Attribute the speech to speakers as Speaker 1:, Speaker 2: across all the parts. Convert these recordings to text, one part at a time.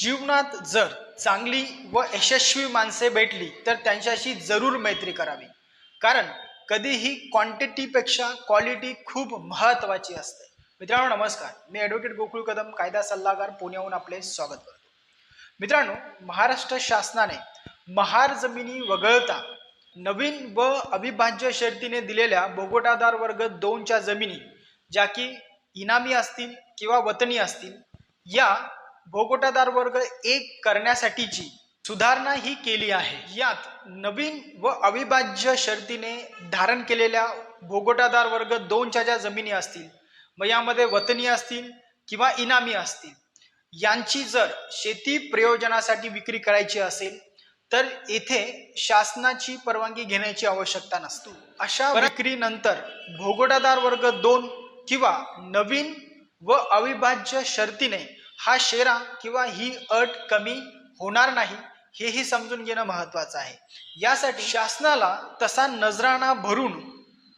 Speaker 1: जीवनात जर चांगली व यशस्वी माणसे भेटली तर त्यांच्याशी जरूर मैत्री करावी. कारण कधीही क्वांटिटीपेक्षा क्वालिटी खूप महत्त्वाची असते. मित्रांनो नमस्कार. मी ॲडव्होकेट गोकुळ कदम कायदा सल्लागार पुण्याहून आपले स्वागत करतो. मित्रांनो महाराष्ट्र शासनाने महार जमिनी वगळता नवीन व अविभाज्य शर्तीने दिलेल्या बोगोटादार वर्ग दोनच्या जमिनी ज्या की इनामी असतील किंवा वतनी असतील या भोगोटादार वर्ग एक करण्यासाठीची सुधारणा ही केली आहे. यात नवीन व अविभाज्य शर्तीने धारण केलेल्या भोगोटादार वर्ग दोनच्या ज्या जमिनी असतील मग यामध्ये वतनी असतील किंवा इनामी असतील यांची जर शेती प्रयोजनासाठी विक्री करायची असेल तर येथे शासनाची परवानगी घेण्याची आवश्यकता नसतो. अशा विक्रीनंतर भोगोटादार वर्ग दोन किंवा नवीन व अविभाज्य शर्तीने हा शेरा किंवा ही अट कमी होणार नाही हेही समजून घेणं महत्वाचं आहे. यासाठी शासनाला तसा नजराणा भरून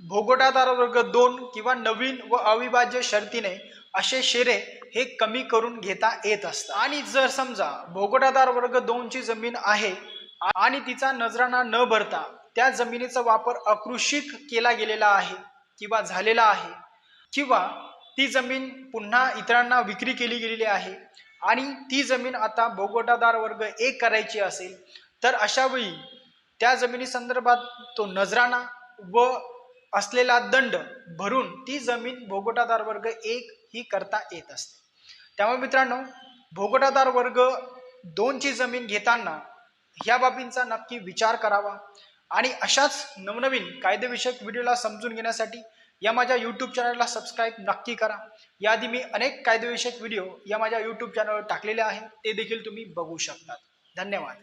Speaker 1: भोगोटादार वर्ग दोन किंवा नवीन व अविभाज्य शर्तीने असे शेरे हे कमी करून घेता येत असतं आणि जर समजा भोगोटादार वर्ग दोनची जमीन आहे आणि तिचा नजराणा न भरता त्या जमिनीचा वापर अकृषिक केला गेलेला आहे किंवा झालेला आहे किंवा ती जमीन पुन्हा इतरांना विक्री केली गेलेली आहे. आणि ती जमीन आता भोगवटादार वर्ग एक करायची असेल तर अशा वेळी त्या जमिनी संदर्भात तो नजराणा व असलेला दंड भरून ती जमीन भोगोटादार वर्ग एक ही करता येत असते. त्यामुळे मित्रांनो भोगटादार वर्ग दोनची जमीन घेताना ह्या बाबींचा नक्की विचार करावा. आणि अशाच नवनवीन कायदेविषयक व्हिडिओला समजून घेण्यासाठी या माझ्या यूट्यूब चॅनलला सबस्क्राईब नक्की करा. याआधी मी अनेक कायदेविषयक व्हिडिओ या माझ्या यूट्यूब चॅनलवर टाकलेले आहे. ते देखील तुम्ही बघू शकतात. धन्यवाद.